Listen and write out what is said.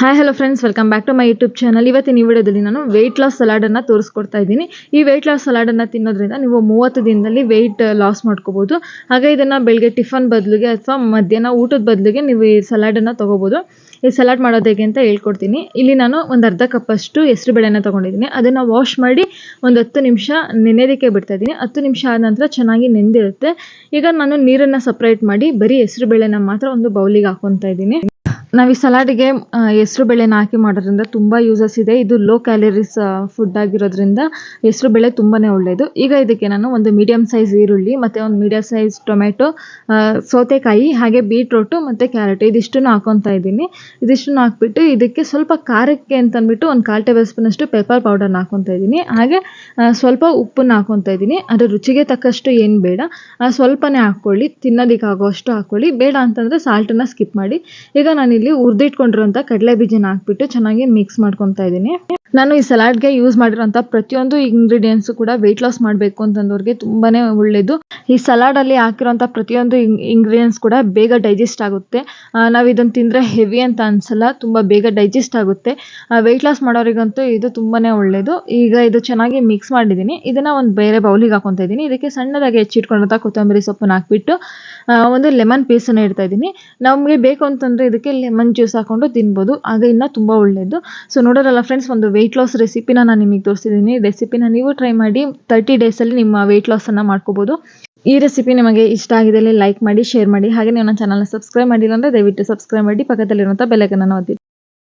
Hi hello friends welcome back to my YouTube channel ಇವತ್ತಿನ ಈ ವಿಡಿಯೋದಲ್ಲಿ ನಾನು ವೆಯ್ಟ್ ಲಾಸ್ ಸಲಾಡನ್ನು ತೋರಿಸ್ಕೊಡ್ತಾ ಇದ್ದೀನಿ. ಈ ವೆಯ್ಟ್ ಲಾಸ್ ಸಲಾಡನ್ನು ತಿನ್ನೋದ್ರಿಂದ ನೀವು ಮೂವತ್ತು ದಿನದಲ್ಲಿ ವೆಯ್ಟ್ ಲಾಸ್ ಮಾಡ್ಕೋಬೋದು. ಹಾಗೆ ಇದನ್ನು ಬೆಳಗ್ಗೆ ಟಿಫನ್ ಬದಲಿಗೆ ಅಥವಾ ಮಧ್ಯಾಹ್ನ ಊಟದ ಬದಲಿಗೆ ನೀವು ಈ ಸಲಾಡನ್ನು ತೊಗೋಬೋದು. ಈ ಸಲಾಡ್ ಮಾಡೋದು ಹೇಗೆ ಅಂತ ಹೇಳ್ಕೊಡ್ತೀನಿ. ಇಲ್ಲಿ ನಾನು ಒಂದು ಅರ್ಧ ಕಪ್ಪಷ್ಟು ಹೆಸರು ಬೇಳೆನ ತೊಗೊಂಡಿದ್ದೀನಿ. ಅದನ್ನು ವಾಶ್ ಮಾಡಿ ಒಂದು ಹತ್ತು ನಿಮಿಷ ನೆನೆಯೋದಕ್ಕೆ ಬಿಡ್ತಾ ಇದ್ದೀನಿ. ಹತ್ತು ನಿಮಿಷ ಆದ ನಂತರ ಚೆನ್ನಾಗಿ ನೆಂದಿರುತ್ತೆ. ಈಗ ನಾನು ನೀರನ್ನು ಸಪ್ರೇಟ್ ಮಾಡಿ ಬರೀ ಹೆಸರು ಬೇಳೆನ ಮಾತ್ರ ಒಂದು ಬೌಲಿಗೆ ಹಾಕೊತಾ ಇದ್ದೀನಿ. ನಾವು ಈ ಸಲಾಡಿಗೆ ಹೆಸರು ಬೇಳೆನ ಹಾಕಿ ಮಾಡೋದ್ರಿಂದ ತುಂಬ ಯೂಸಸ್ ಇದೆ. ಇದು ಲೋ ಕ್ಯಾಲರೀಸ್ ಫುಡ್ ಆಗಿರೋದ್ರಿಂದ ಹೆಸರು ಬೇಳೆ ತುಂಬಾ ಒಳ್ಳೆಯದು ಈಗ ಇದಕ್ಕೆ ನಾನು ಒಂದು ಮೀಡಿಯಮ್ ಸೈಜ್ ಈರುಳ್ಳಿ, ಮತ್ತು ಒಂದು ಮೀಡಿಯಮ್ ಸೈಜ್ ಟೊಮೆಟೊ ಸೌತೆಕಾಯಿ, ಹಾಗೆ ಬೀಟ್ರೋಟು ಮತ್ತು ಕ್ಯಾರೆಟ್ ಇದಿಷ್ಟನ್ನು ಹಾಕೊತಾ ಇದ್ದೀನಿ. ಇದಿಷ್ಟನ್ನು ಹಾಕ್ಬಿಟ್ಟು ಇದಕ್ಕೆ ಸ್ವಲ್ಪ ಖಾರಕ್ಕೆ ಅಂತಂದ್ಬಿಟ್ಟು ಒಂದು ಕಾಲು ಟೇಬಲ್ ಸ್ಪೂನಷ್ಟು ಪೆಪ್ಪರ್ ಪೌಡರ್ನ ಹಾಕೊತಾ ಇದ್ದೀನಿ. ಹಾಗೆ ಸ್ವಲ್ಪ ಉಪ್ಪನ್ನು ಹಾಕೊತಾ ಇದ್ದೀನಿ. ಅದು ರುಚಿಗೆ ತಕ್ಕಷ್ಟು ಏನು ಬೇಡ. ಸ್ವಲ್ಪನೇ ಹಾಕ್ಕೊಳ್ಳಿ. ತಿನ್ನೋದಕ್ಕಾಗೋ ಆಗೋಷ್ಟು ಹಾಕ್ಕೊಳ್ಳಿ. ಬೇಡ ಅಂತಂದರೆ ಸಾಲ್ಟನ್ನು ಸ್ಕಿಪ್ ಮಾಡಿ. ಈಗ ನಾನಿಲ್ಲಿ ಉರ್ದಿಟ್ಕೊಂಡಿರುವಂತ ಕಡಲೆ ಬೀಜನ ಹಾಕ್ಬಿಟ್ಟು ಚೆನ್ನಾಗಿ ಮಿಕ್ಸ್ ಮಾಡ್ಕೊತಾ ಇದ್ದೀನಿ. ನಾನು ಈ ಸಲಾಡ್ಗೆ ಯೂಸ್ ಮಾಡಿರೋಂಥ ಪ್ರತಿಯೊಂದು ಇಂಗ್ರೀಡಿಯೆಂಟ್ಸು ಕೂಡ ವೆಯ್ಟ್ ಲಾಸ್ ಮಾಡಬೇಕು ಅಂತಂದವ್ರಿಗೆ ತುಂಬಾ ಒಳ್ಳೆಯದು ಈ ಸಲಾಡಲ್ಲಿ ಹಾಕಿರೋಂಥ ಪ್ರತಿಯೊಂದು ಇಂಗ್ರೀಡಿಯೆಂಟ್ಸ್ ಕೂಡ ಬೇಗ ಡೈಜೆಸ್ಟ್ ಆಗುತ್ತೆ. ನಾವು ಇದನ್ನು ತಿಂದರೆ ಹೆವಿ ಅಂತ ಅನ್ಸಲ್ಲ, ತುಂಬ ಬೇಗ ಡೈಜೆಸ್ಟ್ ಆಗುತ್ತೆ. ವೆಯ್ಟ್ ಲಾಸ್ ಮಾಡೋರಿಗಂತೂ ಇದು ತುಂಬಾ ಒಳ್ಳೆಯದು ಈಗ ಇದು ಚೆನ್ನಾಗಿ ಮಿಕ್ಸ್ ಮಾಡಿದ್ದೀನಿ. ಇದನ್ನು ಒಂದು ಬೇರೆ ಬೌಲಿಗೆ ಹಾಕೊತಾ ಇದ್ದೀನಿ. ಇದಕ್ಕೆ ಸಣ್ಣದಾಗಿ ಹೆಚ್ಚಿಟ್ಕೊಂಡಂತ ಕೊತ್ತಂಬರಿ ಸೊಪ್ಪನ್ನ ಹಾಕ್ಬಿಟ್ಟು ಒಂದು ಲೆಮನ್ ಪೀಸನ್ನು ಇಡ್ತಾ ಇದ್ದೀನಿ. ನಮಗೆ ಬೇಕು ಅಂತಂದರೆ ಇದಕ್ಕೆ ಲೆಮನ್ ಜ್ಯೂಸ್ ಹಾಕೊಂಡು ತಿನ್ಬೋದು. ಆಗ ಇನ್ನ ತುಂಬ ಒಳ್ಳೆಯದು ಸೊ ನೋಡೋರಲ್ಲ ಫ್ರೆಂಡ್ಸ್ ಒಂದು ವೆಯ್ಟ್ ಲಾಸ್ ರೆಸಿಪಿನ ನಾನು ನಿಮಗೆ ತೋರಿಸಿದ್ದೀನಿ ರೆಸಿಪಿನ ನೀವು ಟ್ರೈ ಮಾಡಿ ತರ್ಟಿ ಡೇಸಲ್ಲಿ ನಿಮ್ಮ ವೆಯ್ಟ್ ಲಾಸನ್ನು ಮಾಡ್ಕೋಬೋದು. ಈ ರೆಸಿಪಿ ನಿಮಗೆ ಇಷ್ಟ ಆಗಿದೆ ಲೈಕ್ ಮಾಡಿ ಶೇರ್ ಮಾಡಿ. ಹಾಗೆ ನೀವು ನನ್ನ ಚಾನಲ್ನ ಸಬ್ಸ್ಕ್ರೈಬ್ ಮಾಡಿಲ್ಲ ಅಂದರೆ ದಯವಿಟ್ಟು ಸಬ್ಸ್ಕ್ರೈಬ್ ಮಾಡಿ. ಪಕ್ಕದಲ್ಲಿರುವಂಥ ಬೆಲ್ಲೈಕನ್ನು ಒತ್ತಿ.